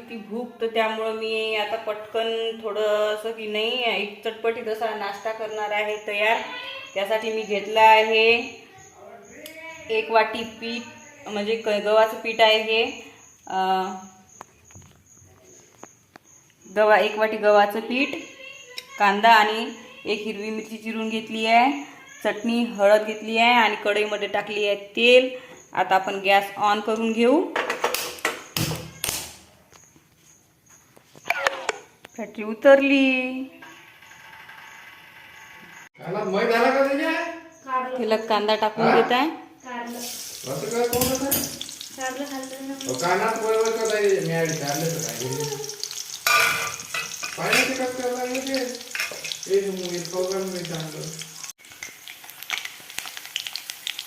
होती भूक तर त्यामुळं मी आता पटकन थोडंसं की नाही एक चटपटीत असा नाश्ता करणार आहे तयार. त्यासाठी मी घेतला आहे एक वाटी पीठ म्हणजे क गव्हाचं पीठ आहे हे. गवा एक वाटी गव्हाचं पीठ कांदा आणि एक हिरवी मिरची चिरून घेतली आहे. चटणी हळद घेतली आहे आणि कढईमध्ये टाकली आहे तेल. आता आपण गॅस ऑन करून घेऊ फॅक्टरी उतरली कानात मै झाला का त्याच्या तिला कांदा टाकून घेत आहे असं काय कोण होतं? अहो, कानात मै मै का ताई? मी आधी काढलं तर काय? पाहिलं ते कसं करायला लागलं ते? ते? मग इतकं पण मी चांगलं.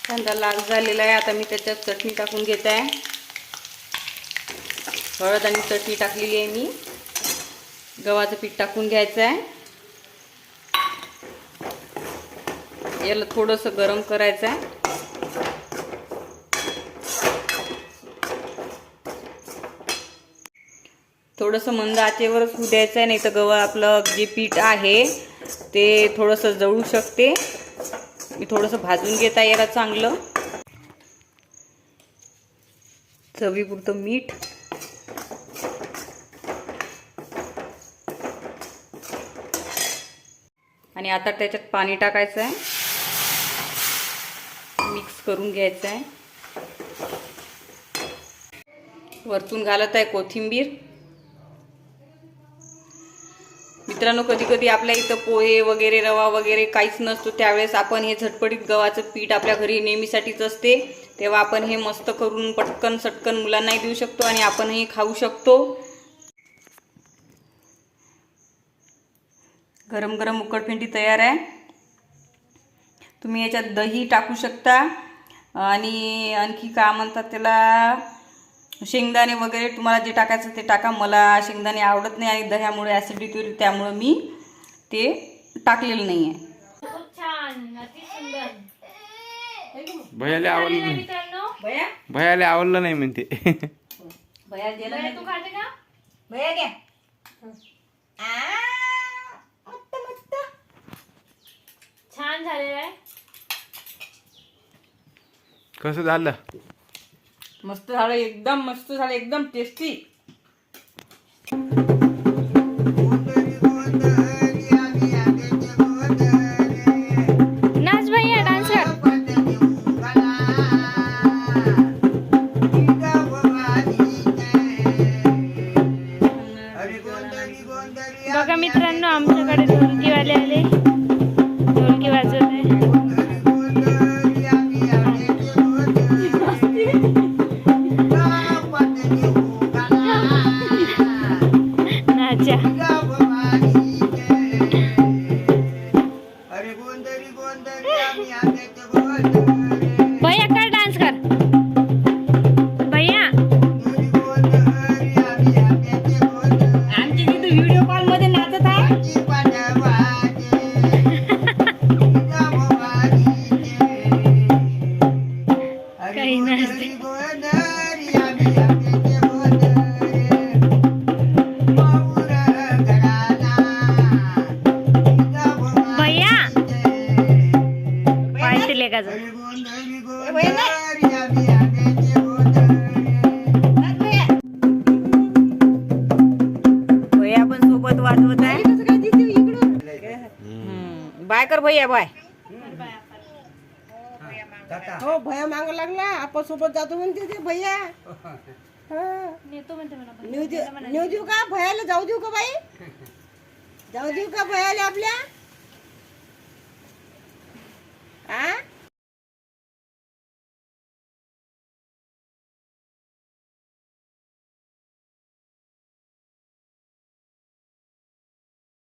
कांदा लाल झालेला आहे. आता मी त्याच्यात चटणी टाकून घेत आहे. हळद आणि चटणी टाकलेली आहे मी. गव्हाचं पीठ टाकून घ्यायचं आहे याला थोडंसं गरम करायचं आहे थोडंसं मंद आचेवरच होऊ द्यायचं आहे नाही तर गव्हा आपलं जे पीठ आहे ते थोडंसं जळू शकते. मी थोडंसं भाजून घेता याला चांगलं. चवीपुरतं मीठ. आणि आता त्याच्यात पाणी टाकायचं आहे मिक्स करून घ्यायचं आहे वरतून घालत आहे कोथिंबीर. मित्रांनो कधी कधी आपल्या इथं पोहे वगैरे रवा वगैरे काहीच नसतो त्यावेळेस आपण हे झटपटीत गव्हाचं पीठ आपल्या घरी नेहमीसाठीच असते. तेव्हा आपण हे मस्त करून पटकन सटकन मुलांनाही देऊ शकतो आणि आपणही खाऊ शकतो. गरम गरम उकडपिंडी तयार आहे. तुम्ही याच्यात दही टाकू शकता. आणि आणखी का म्हणतात त्याला शेंगदाणे वगैरे तुम्हाला जे टाकायचं ते टाका. मला शेंगदाणे आवडत नाही आणि दह्यामुळे ॲसिडिटी होईल त्यामुळं मी ते टाकलेलं नाही आहे खूप छान. अति सुंदर. भैयाला आवडलं नाही. मित्रांनो. भया? भैयाला आवडलं नाही म्हणते. भया दिलं बरं, तू खाते का? भया घ्या मस्त मस्त छान झालेलं आहे. कसं झालं? मस्त झालं एकदम मस्त झालं एकदम टेस्टी भैया कर डान्स कर. भैया. आमची तिथे व्हिडिओ कॉलमध्ये नाचत आहे. काही नसते पाठवत आहे. बाय कर भैया बाय. हो भैया माग लागला. आपण सोबत जातो म्हणते ते भैया. नेऊ देऊ का? भयाला जाऊ देऊ का बाई? जाऊ देऊ का भयाला आपल्या? आ?